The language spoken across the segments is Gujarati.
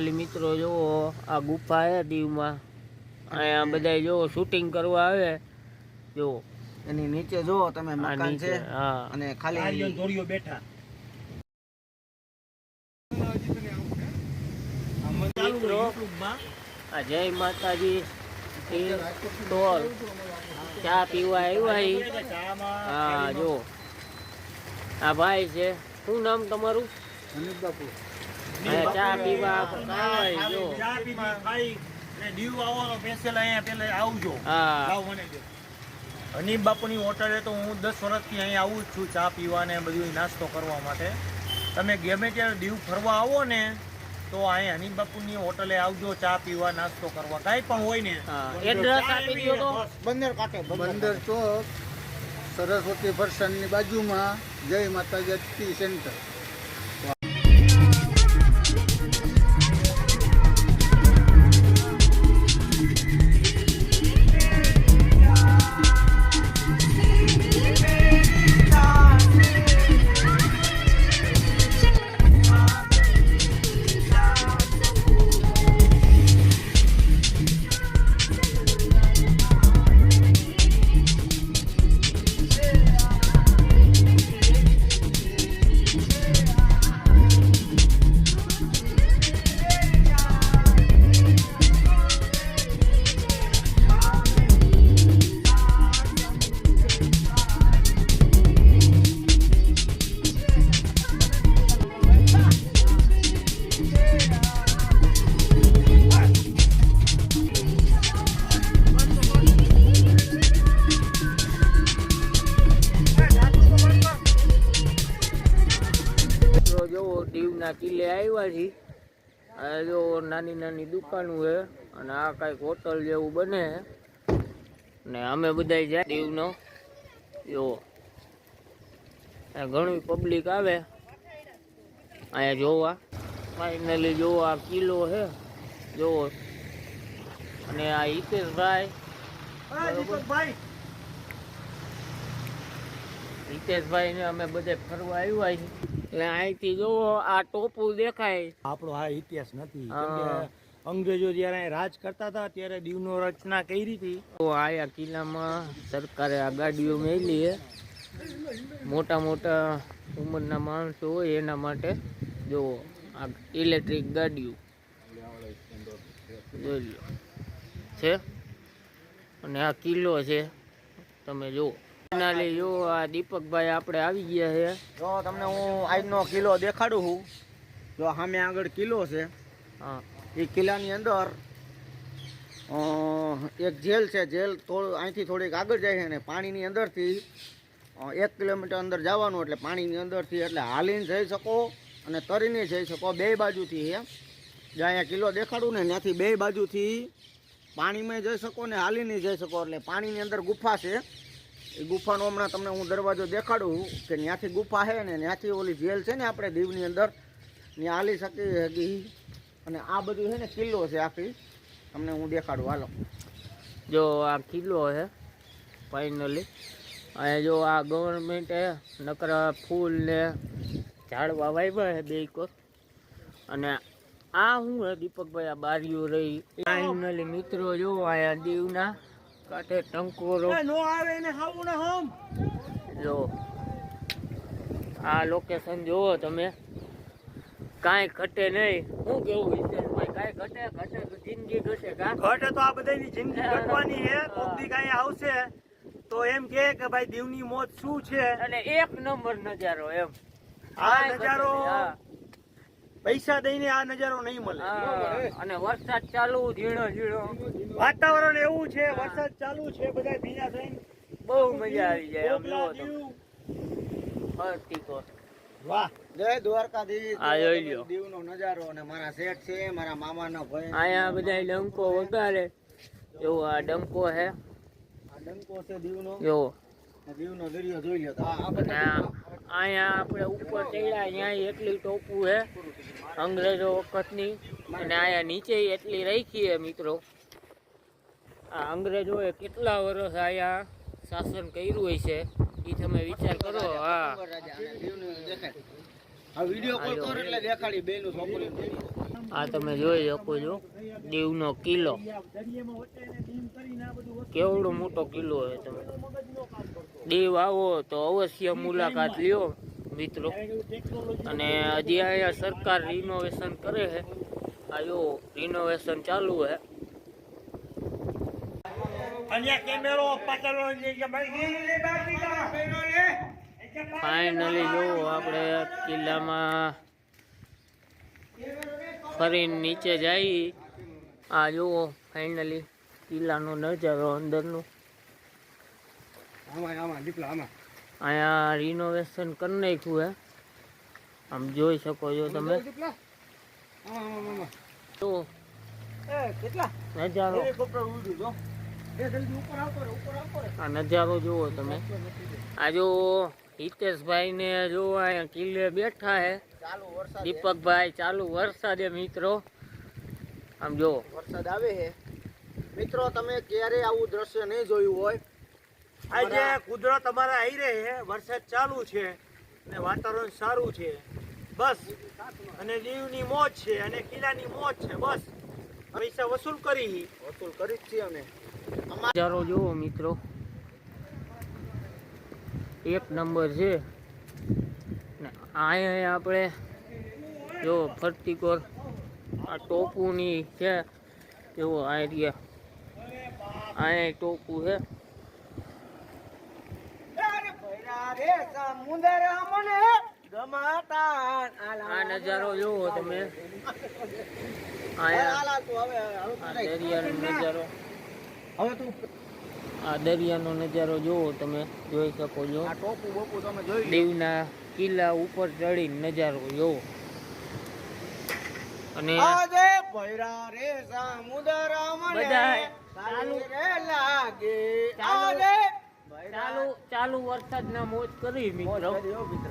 ખાલી મિત્રો જુઓ આ ગુફા છે દીવમાં. અહીંયા બધા જો શૂટિંગ કરવા આવે. જો એની નીચે જુઓ તમે મકાન છે અને ખાલી ધોરીઓ બેઠા. મિત્રો આ જય માતાજી. ચા પીવા આવ્યા હા. જો આ ભાઈ છે. શું નામ તમારું? અહીંયા ચા પીવા ઈ, જો. ચા પીધી, ખાઈ, ને દીવ આવવાનો special અહીંયા પેલે આવજો. હા. લાવ મને દે. હનીફ બાપુની હોટલે તો હું દસ વર્ષથી અહીંયા આવું જ છું ચા પીવા ને બધું નાસ્તો કરવા માટે. તમે ગમે ત્યારે દીવ ફરવા આવો ને તો અહીંયા હનીફ બાપુની હોટલે આવજો ચા પીવા નાસ્તો કરવા. કાંઈ પણ હોય ને એડ્રેસ આપી દો તો. બંદર કાંઠે બંદર ચોક સરસ્વતી ફરસાણની બાજુમાં જય માતાજી ટી સેન્ટર દીવના કિલ્લે આવ્યા છીએ આ જો નાની નાની દુકાનો છે અને આ કંઈક હોટલ જેવું બને. ને અમે બધા જાય દીવનો. જો. ઘણી પબ્લિક આવે. અહીંયા જોવા. ફાઇનલી જોવો આ કિલ્લો છે. જોવો અને આ હિતેશભાઈ. હિતેશભાઈ. ને અમે બધે ફરવા આવ્યા છીએ. એટલે અહીંથી જોવો આ ટોપુ દેખાય. આપણો આ ઇતિહાસ નથી. અંગ્રેજો જ્યારે રાજ કરતા હતા ત્યારે દીવનો રચના કરી હતી. તો આયા કિલ્લામાં સરકારે આ ગાડીઓ મેલી મોટા મોટા ઉંમરના માણસો હોય એના માટે જો આ ઇલેક્ટ્રિક ગાડીઓ. જોઈ લો. છે? અને આ કિલ્લો છે. તમે જુઓ ફાઇનલી જો આ દીપકભાઈ આપણે આવી ગયા છે જો તમને હું આજનો કિલ્લો દેખાડું છું. જો સામે આગળ કિલ્લો છે. હા. એ કિલ્લાની અંદર એક જેલ છે. જેલ થોડું અહીંથી થોડીક આગળ જાય છે ને પાણીની અંદરથી એક કિલોમીટર અંદર જવાનું એટલે પાણીની અંદરથી એટલે હાલીને જઈ શકો અને તરીને જઈ શકો બે બાજુથી છે જ્યાં અહીંયા કિલ્લો દેખાડું ને ત્યાંથી બે બાજુથી પાણીમાં જઈ શકો ને હાલીને જઈ શકો એટલે પાણીની અંદર ગુફા છે. એ ગુફાનો હમણાં તમને હું દરવાજો દેખાડું કે ત્યાંથી ગુફા છે ને ત્યાંથી ઓલી જેલ છે ને આપણે દીવની અંદર, ત્યાં હાલી શકી હતી અને આ બધું છે ને કિલ્લો છે આખી. તમને હું દેખાડું, હાલો. જો આ કિલ્લો છે ફાઇનલી અહીંયા જો આ ગવર્મેન્ટે નકરા ફૂલ ને ઝાડવા વાવ્યા છે બે કોર અને આ હે દીપકભાઈ, આ બારીઓ રહી. ફાઇનલી મિત્રો, જો અહીંયા દીવના કાંઠે ટંકોરો નો આવે એને હાવું ને હમ. જો આ લોકેશન જુઓ તમે. કાંઈ ઘટે નહીં. શું કેવું વિશેષભાઈ કાંઈ ઘટે ઘટે જિંદગી ઘટે કા? ઘટે તો આ બધાની જિંદગી ઘટવાની છે. કોક દી કાંઈ આવશે. તો એમ કે કે ભાઈ દીવની મોત શું છે? અને એક નંબર નજારો એમ. આ નજારો હા. પૈસા દઈને આ નજારો નહીં મળે. અને વરસાદ ચાલુ ઝીણો ઝીણો. વાતાવરણ એવું છે વરસાદ ચાલુ છે બધા ભીના થઈને બહુ મજા આવી જાય આમ ફરતી કોર. વાહ. જય દ્વારકાધીશ. આ જોઈ લ્યો. દીવનો નજારો અને મારા શેઠ છે મારા મામાનો ભાઈ આયા બધા ડંકો વગાડે. જો આ ડંકો હે. આ ડંકો છે દીવનો. જો. દીવનો દરિયો જોઈ લો તો. આ આ અને બધા આ- અહીંયા આપણે ઉપર ચડ્યા અહીંયા એટલી ટોપું છે અંગ્રેજો વખતની. અને અહીંયા નીચે એટલી રાખી છે મિત્રો. આ અંગ્રેજોએ કેટલા વર્ષ અહીંયા શાસન કર્યું હોય છે એ તમે વિચાર કરો હા. આ તમે જોઈ શકો છો દીવનો કિલ્લો. કેવડો મોટો કિલ્લો છે તમે? દીવ આવો તો અવશ્ય મુલાકાત લ્યો મિત્રો. અને હજી અહીંયા સરકાર રિનોવેશન કરે છે. આ જો રિનોવેશન ચાલુ છે. ફાઇનલી જો આપણે કિલ્લામાં ફરીને નીચે જઈ. આ જુઓ ફાઇનલી કિલ્લાનો નજારો અંદરનો. અહીંયા રિનોવેશન કરી નાખ્યું હે. આમ જોઈ શકો છો તમે. તો નજારો. આ નજારો જુઓ તમે. આ જો હિતેશભાઈ ને જો અહીંયા કિલ્લે બેઠા હે. ચાલુ દીપકભાઈ ચાલુ વરસાદે મિત્રો. આમ જો. વરસાદ આવે હે. મિત્રો તમે ક્યારે આવું દ્રશ્ય નહીં જોયું હોય આજે કુદરત અમારે આવી રહી છે વરસાદ ચાલુ છે અને વાતાવરણ સારું છે. બસ. અને દીવની મોજ છે અને કિલ્લાની મોજ છે બસ. પૈસા વસૂલ કરી. વસૂલ કરી જ છીએ અમે. નજારો જુઓ મિત્રો. એક નંબર છે. ને અહીંયા આપણે જો ફરતી કોર આ ટોપુની છે એવો આ એરિયા. અહીંયા ટોપુ છે. આ નજારો જુઓ તમે. અહીંયા આ દરિયાનો નજારો. હવે તું આ દરિયાનો નજારો જુઓ તમે. જોઈ શકો છો. દીવના કિલ્લા ઉપર ચડીને નજારો જોવો. અને ભૈરા રે સમુદ્ર મને લાગે. ચાલુ. ચાલુ વરસાદના મોજ કરી મિત્રો.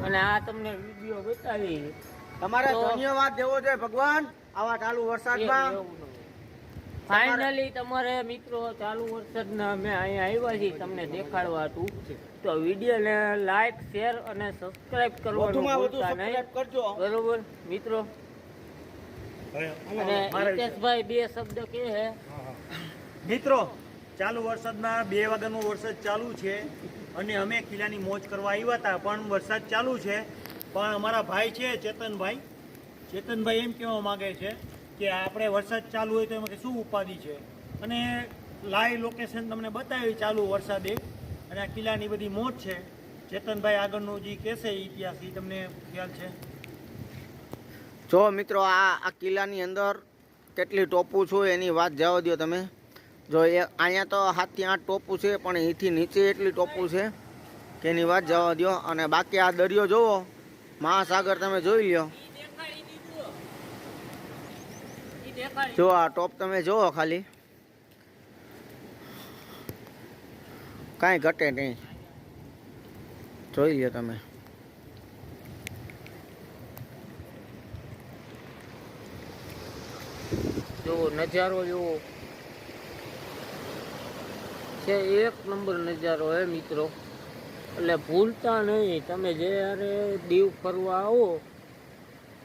અને આ તમને વીડિયો બતાવી. તમારે ધન્યવાદ દેવો છે ભગવાન આવા ચાલુ વરસાદમાં. ફાઇનલી તમારે મિત્રો ચાલુ વરસાદના અમે અહીંયા આવ્યા છીએ તમને દેખાડવા હતું તો વિડીયોને લાઈક શેર અને સબસ્ક્રાઇબ કરવાનું ભૂલતા નહીં. બરોબર? મિત્રો? અને હિતેશભાઈ બે શબ્દ કે હે. મિત્રો ચાલુ વરસાદમાં બે વાગ્યાનો વરસાદ ચાલુ છે અને અમે કિલ્લાની મોજ કરવા આવ્યા હતા, પણ વરસાદ ચાલુ છે. પણ અમારા ભાઈ છે, ચેતનભાઈ. ચેતનભાઈ એમ કહેવા માંગે છે કે આપણે વરસાદ ચાલુ હોય તો એમાં શું ઉપાધિ છે? અને લાઈવ લોકેશન તમને બતાવી ચાલુ વરસાદે અને આ કિલ્લાની બધી મોજ છે. ચેતનભાઈ આગળનું જે કહેશે ઇતિહાસ, એ તમને ખ્યાલ છે? જો મિત્રો, આ આ કિલ્લાની અંદર કેટલી ટોપું છું એની વાત જવા દો તમે. જો એ અહીંયા તો સાતથી આઠ ટોપું છે, પણ અહીંથી નીચે એટલી ટોપુ છે કે એની વાત જવા દો અને બાકી આ દરિયો જોવો, મહાસાગર તમે જોઈ લ્યો. જો આ ટોપ તમે જોવો ખાલી. કાંઈ ઘટે નહીં. જોઈ લ્યો તમે. જો નજારો જુઓ છે, એક નંબર નજારો હે મિત્રો. એટલે ભૂલતા નહીં, તમે જ્યારે દીવ ફરવા આવો,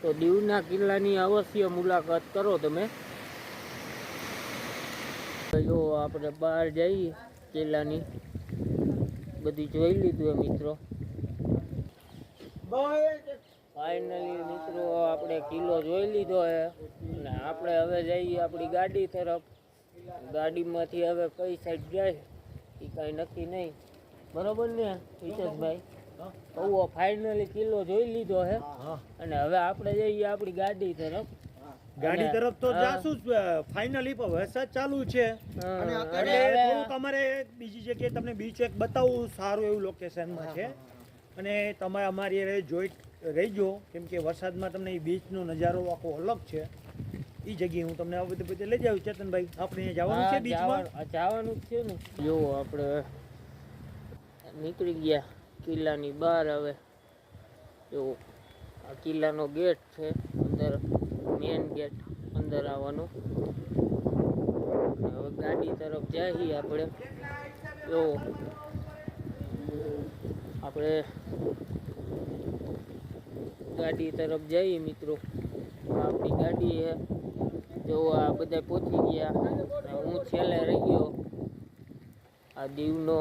તો દીવના કિલ્લાની અવશ્ય મુલાકાત કરો તમે. જો આપણે બહાર જઈએ કિલ્લાની, બધી જોઈ લીધું મિત્રો. ફાઇનલી મિત્રો, આપણે કિલ્લો જોઈ લીધો હે. અને આપણે હવે જઈએ આપણી ગાડી તરફ. ગાડીમાંથી હવે કઈ સાઈડ જાય? એ કાંઈ નક્કી નહીં. બરોબર ને હિતેશભાઈ? કહો ફાઇનલી કિલ્લો જોઈ લીધો હે. હા અને હવે આપણે જઈએ આપણી ગાડી તરફ. ગાડી તરફ તો. જાશું જ ફાઇનલી પણ વરસાદ ચાલુ છે. અને તમારે થોડુંક અમારે બીજી જગ્યાએ તમને બીચ એક બતાવવું સારું એવું લોકેશનમાં છે. અને તમે અમારી જોઈ રહીજો કેમ કે વરસાદમાં તમને એ બીચનો નજારો આખો અલગ છે. એ જગ્યાએ હું તમને આ બધું બધું લઈ જાઉં ચેતનભાઈ. આપણે જવાનું છે બીચમાં જવાનું- છે ને. જો આપણે. નીકળી ગયા કિલ્લાની બહાર હવે. જો આ કિલ્લાનો ગેટ છે અંદર મેન ગેટ અંદર આવવાનો. હવે ગાડી તરફ જઈએ આપણે. જો આપણે ગાડી તરફ જઈએ મિત્રો. આપણી ગાડી છે. જો આ બધા પહોંચી ગયા. હું છેલ્લે રહી ગયો આ દીવનો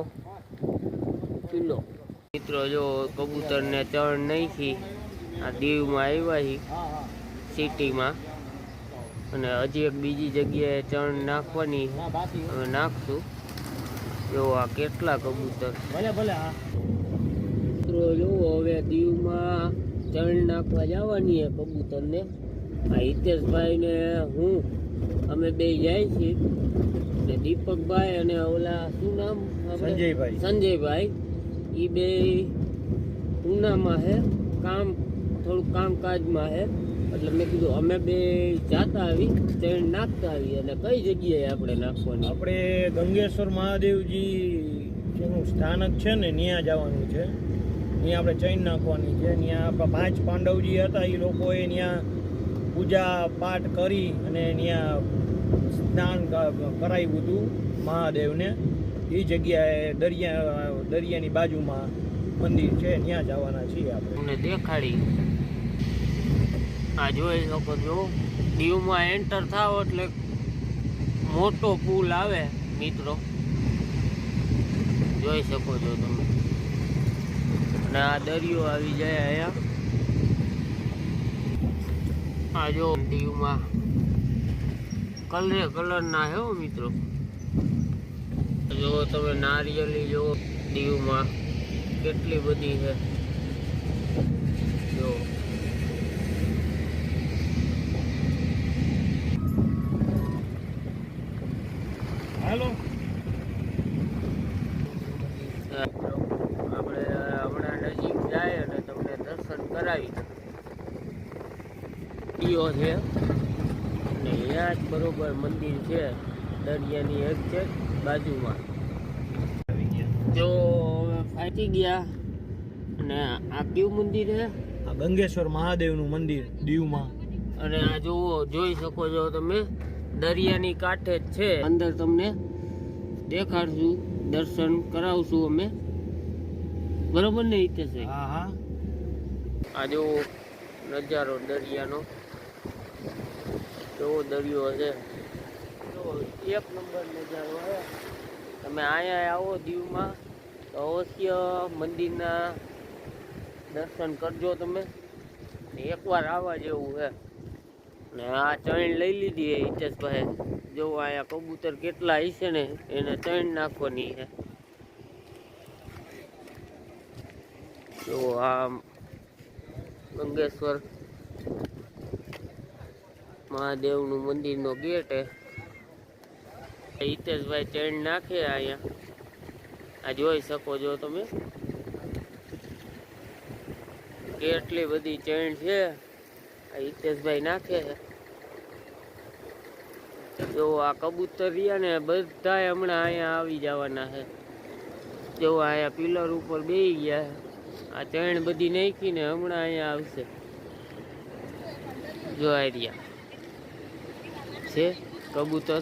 કિલ્લો. મિત્રો જો કબૂતરને ચણ નાખી આ દીવમાં આવ્યા હી સિટીમાં. અને હજી એક બીજી જગ્યાએ ચણ નાખવાની. નાખશું. જો આ કેટલા કબૂતર. ભલે ભલે મિત્રો જુઓ હવે દીવમાં ચણ નાખવા જવાની છે કબૂતરને. આ હિતેશભાઈ ને હું અમે બે જાય છીએ. ને દીપકભાઈ અને ઓલા શું નામ? સંજયભાઈ. સંજયભાઈ. એ બે ઉનામાં છે કામ થોડુંક કામકાજમાં છે એટલે મેં કીધું અમે બે જાતા આવી ચણ નાખતા આવી. અને કઈ જગ્યાએ આપણે નાખવાની? આપણે ગંગેશ્વર મહાદેવજી જેનું સ્થાનક છે ને ત્યાં જવાનું છે. ત્યાં આપણે ચૈન નાખવાની છે. ત્યાં આપણા પાંચ પાંડવજી હતા એ લોકોએ ત્યાં પૂજા પાઠ કરી અને ત્યાં સ્નાન કરાવ્યું હતું મહાદેવને. એ જગ્યાએ દરિયા, દરિયાની બાજુમાં મંદિર છે, ત્યાં જવાના છીએ આપણે. દેખાડી. આ જોઈ શકો છો દીવમાં એન્ટર થાવ એટલે મોટો પુલ આવે, મિત્રો. જોઈ શકો છો તમે. અને આ દરિયો આવી જાય અહીંયા. આ જો દીવમાં કલરે કલરના હે હો મિત્રો. જો તમે નારિયેલી જો દીવમાં કેટલી બધી છે જો. હાલો આપણે હમણાં નજીક જાય અને તમને દર્શન કરાવી ઈઓ છે. અને અહીંયા જ બરોબર મંદિર છે દરિયાની એક છે બાજુમાં. જો ફાટી ગયા અને આ કયું મંદિર છે? આ ગંગેશ્વર મહાદેવનું મંદિર દીવમાં. અને આ જુઓ જોઈ શકો છો તમે દરિયાની કાંઠે જ છે. અંદર તમને દેખાડશું દર્શન કરાવશું અમે. બરોબર ને હિતેશભાઈ? હા હા. આ જો નજારો દરિયાનો. કેવો દરિયો હશે એક નંબર નજારો તમે અહીંયા આવો દીવમાં તો અવશ્ય મંદિરના દર્શન કરજો તમે. એકવાર આવવા જેવું છે. ને આ ચણ લઈ લીધી છે હિતેશભાઈ. જો અહીંયા કબૂતર કેટલા હશે ને એને ચણ નાખવાની છે. જો આ ગંગેશ્વર મહાદેવનું મંદિરનો ગેટ હે. હિતેશભાઈ ચેન નાખે અહીંયા. આ જોઈ શકો છો તમે. કેટલી બધી ચેન છે. આ હિતેશભાઈ નાખે છે. જો આ કબૂતર રહ્યા ને બધા હમણાં અહીંયા આવી જવાના છે. જો અહીંયા પિલર ઉપર બેસી ગયા આ ચણ બધી નાખીને હમણાં અહીંયા આવશે. જો રહ્યા. છે કબૂતર.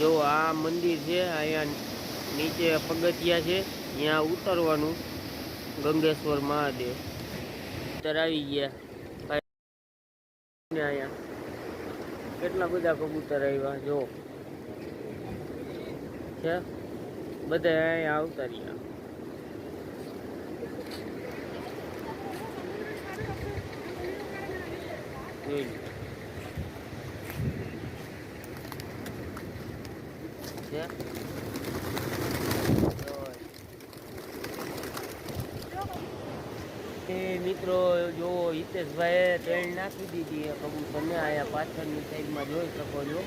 જો આ મંદિર છે, અહીંયા નીચે પગથિયા છે, ત્યાં ઉતરવાનું ગંગેશ્વર મહાદેવ. ઉત્તર આવી ગયા. અહીંયા કેટલા બધા કબૂતર આવ્યા, જો. છે? બધા અહીંયા આવતા રહ્યા. મિત્રો જો હિતેશભાઈએ ટ્રેન નાખી દીધી કબૂતરને આયા પાછળની સાઈડમાં જોઈ શકો છો.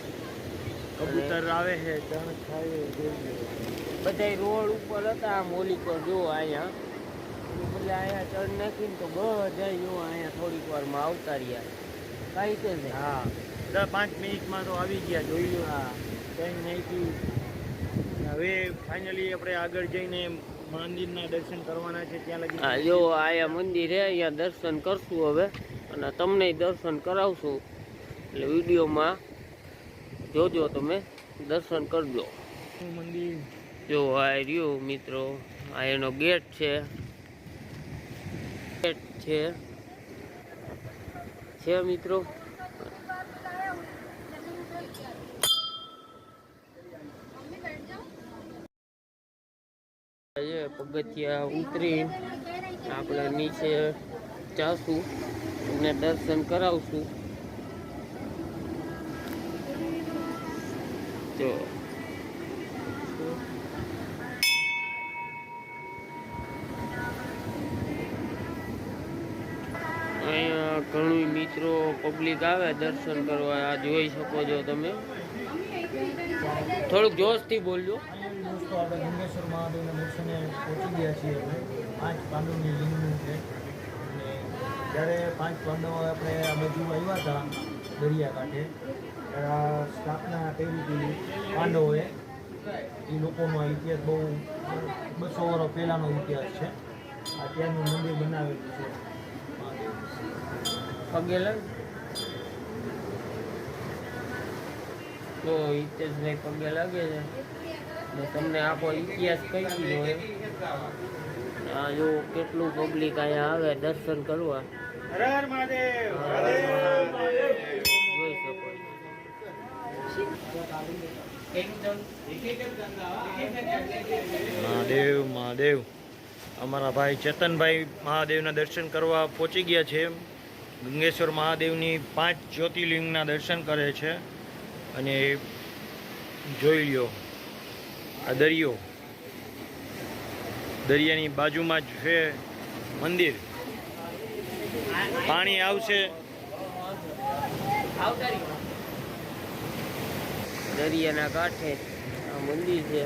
કબૂતર આવે છે ચણ ખાય બધા રોડ ઉપર હતા આમ ઓલી પર જો અહીંયા. બદલે અહીંયા ચડ નાખીને તો બધા જો અહીંયા થોડીક વારમાં આવતા રહ્યા. કઈ કે છે હા. દસ પાંચ મિનિટમાં તો આવી ગયા જોઈ લો. હા. કંઈ નાખ્યું હવે ફાઇનલી આપણે આગળ જઈને મંદિરના દર્શન કરવાના છે ત્યાં લગી હા જો અહીંયા મંદિર છે અહીંયા દર્શન કરશું હવે. અને તમને દર્શન કરાવશું. એટલે વિડીયોમાં જોજો તમે દર્શન કરજો. મંદિર? જો આ રહ્યો મિત્રો, આ એનો ગેટ છે. ગેટ છે. છે મિત્રો? પગથિયા ઉતરી, આપણે નીચે જાશું અને દર્શન કરાવશું. જો પબ્લિક આવે દર્શન કરવા આ જોઈ શકો છો તમે. થોડુંક જોશથી બોલજો. દોસ્તો આપણે ગંગેશ્વર મહાદેવના દર્શને પહોંચી ગયા છીએ અમે પાંચ પાંડવની લિંગનું છે અને જ્યારે પાંચ પાંડવો આપણે આ બાજુ આવ્યા હતા દરિયાકાંઠે સ્થાપના કરી હતી પાંડવોએ. એ લોકોનો ઇતિહાસ બહુ બસો વર્ષ પહેલાંનો ઇતિહાસ છે. આ ત્યાંનું મંદિર બનાવેલું છે. પગે તો હિતેશભાઈ પગે લાગે છે. ને તમને આખો ઇતિહાસ કહી દીધો હોય આ જો કેટલું પબ્લિક અહીંયા આવે દર્શન કરવા. હર હર મહાદેવ. જોઈ શકો મહાદેવ મહાદેવ. અમારા ભાઈ ચેતનભાઈ મહાદેવના દર્શન કરવા પહોંચી ગયા છે. ગંગેશ્વર મહાદેવની પાંચ જ્યોતિર્લિંગના દર્શન કરે છે. અને જોઈ લ્યો, આ દરિયો, દરિયાની બાજુમાં જ છે મંદિર. પાણી આવશે. દરિયાના કાંઠે આ મંદિર છે.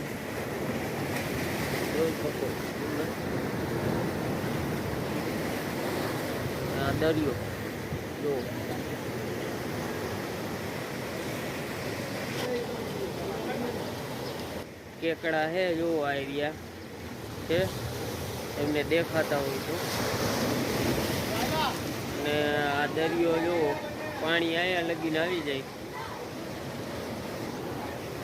આ દરિયો. જો. કેકડા હે, જો આવ્યા છે. એમને દેખાતા હોય તો ને આ દરિયો જો પાણી અહીંયા લગીને આવી જાય.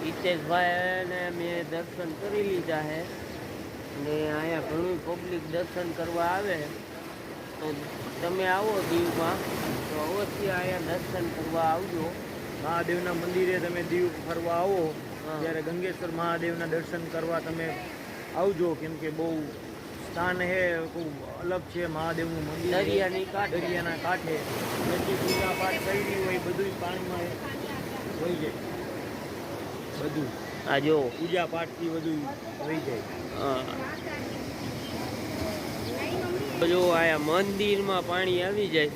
હિતેશભાઈને મેં દર્શન કરી લીધા હે. ને અહીંયા ઘણું પબ્લિક દર્શન કરવા આવે. તો તમે આવો દીવમાં. તો અવશ્ય અહીંયા દર્શન કરવા આવજો. મહાદેવના મંદિરે તમે દીવ ફરવા આવો. ત્યારે ગંગેશ્વર મહાદેવના દર્શન કરવા તમે આવજો કેમ કે બહુ સ્થાન ખૂબ અલગ છે મહાદેવનું મંદિર દરિયાની કાંઠે. દરિયાના કાંઠે. જેટલી પૂજા પાઠ કરી હોય બધું પાણીમાં હોઈ જાય. બધું. આ જો. પૂજા પાઠથી બધું થઈ જાય. હા. જો આયા મંદિરમાં પાણી આવી જાય.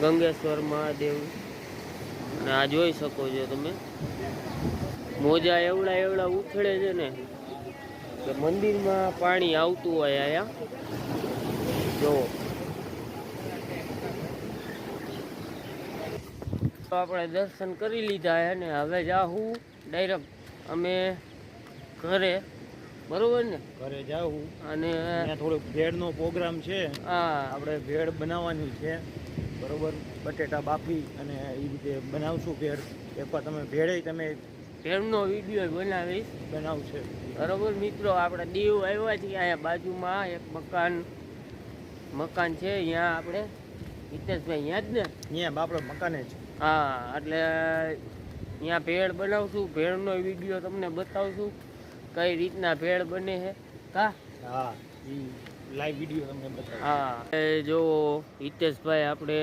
ગંગેશ્વર મહાદેવ. અને આ જોઈ શકો છો તમે. મોજા એવડા એવડા ઉછળે છે ને કે મંદિરમાં પાણી આવતું હોય અહીંયા જો. તો આપણે દર્શન કરી લીધા અને હવે જાહું ડાયરેક્ટ અમે ઘરે બરોબર ને? ઘરે જાવું અને થોડુંક ભેળનો પ્રોગ્રામ છે. હા. આપણે ભેળ બનાવવાની છે. બરોબર? બટેટા બાફી અને એ રીતે બનાવશું ભેળ. એકવાર તમે ભેળે તમે ભેળનો વીડિયો બનાવીશ. બનાવશે. બરોબર મિત્રો આપણે દીવ આવ્યા છીએ અહીંયા બાજુમાં એક મકાન મકાન છે અહીંયા આપણે હિતેશભાઈ અહીંયા જ ને? અહીંયા બાપડો મકાને જ હા એટલે અહીંયા ભેળ બનાવશું ભેળનો વીડિયો તમને બતાવશું કઈ રીતના ભેળ બને છે. કા? હા લાઈવ વીડિયો તમને બતાવ. હા જો હિતેશભાઈ આપણે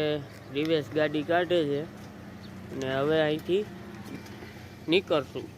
રિવેશ ગાડી કાઢે છે અને હવે અહીંથી નીકળશું